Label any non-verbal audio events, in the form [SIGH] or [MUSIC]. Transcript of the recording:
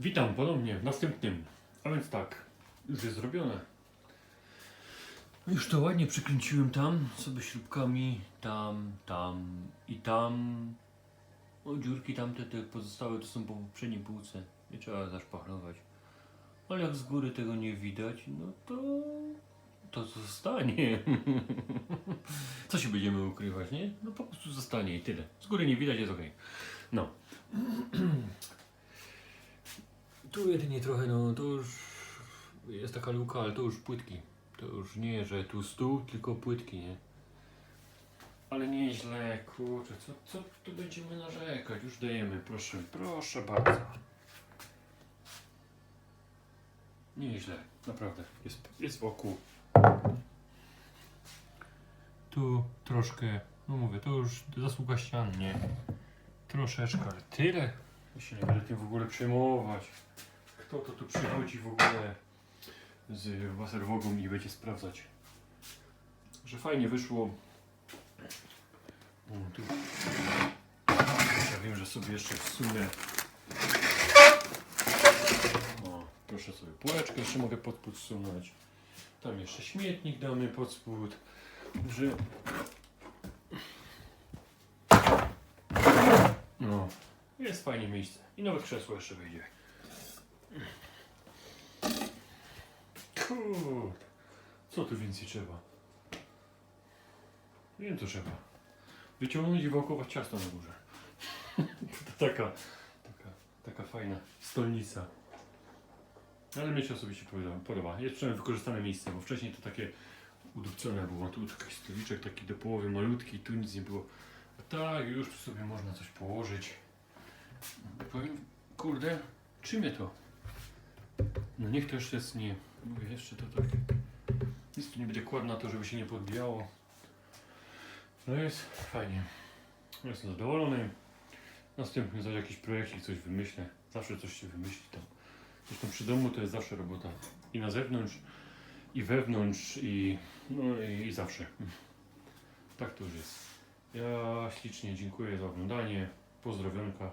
Witam ponownie w następnym. A więc tak, już jest zrobione. Już to ładnie przykręciłem tam sobie śrubkami, tam, tam i tam. O, dziurki tamte te pozostałe to są po poprzedniej półce. Nie trzeba zaszpachlować. Ale jak z góry tego nie widać, no to to zostanie. [LAUGHS] Co się będziemy ukrywać, nie? No po prostu zostanie i tyle. Z góry nie widać, jest ok. No. [CLEARS THROAT] Tu jedynie trochę, no to już jest taka luka, ale to już płytki. To już nie, że tu stół, tylko płytki, nie? Ale nieźle, kurczę, co, co tu będziemy narzekać? Już dajemy, proszę, proszę bardzo. Nieźle, naprawdę, jest, jest wokół. Tu troszkę, no mówię, to już zasługa ścian, nie? Troszeczkę, ale tyle. Ja się nie tym w ogóle przejmować. Kto to tu przychodzi w ogóle z waserwogą i będzie sprawdzać, że fajnie wyszło. O, tu. Ja wiem, że sobie jeszcze wsunę. O, proszę sobie półeczkę jeszcze mogę pod spód wsunąć. Tam jeszcze śmietnik damy pod spód. Że... No, jest fajnie miejsce. I nawet krzesło jeszcze wyjdzie. Kurde, co tu więcej trzeba? Wiem co trzeba. Wyciągnąć i wałkować ciasto na górze. [LAUGHS] to taka, taka, taka fajna stolnica. Ale mnie się osobiście podoba- podoba. Jest przynajmniej wykorzystane miejsce, bo wcześniej to takie udupcone było. Tu taki stoliczek taki do połowy malutki, tu nic nie było. A tak, już tu sobie można coś położyć. Powiem, kurde, czym je to? No niech to jeszcze jest nie. Mówię, jeszcze to tak. Nic tu nie będzie kładł na to, żeby się nie podbijało. No jest fajnie. Jestem zadowolony. Następnie za jakiś projekcik coś wymyślę. Zawsze coś się wymyśli tam. Zresztą przy domu to jest zawsze robota. I na zewnątrz, i wewnątrz, i, no, i, i zawsze. Tak to już jest. Ja ślicznie dziękuję za oglądanie. Pozdrowionka.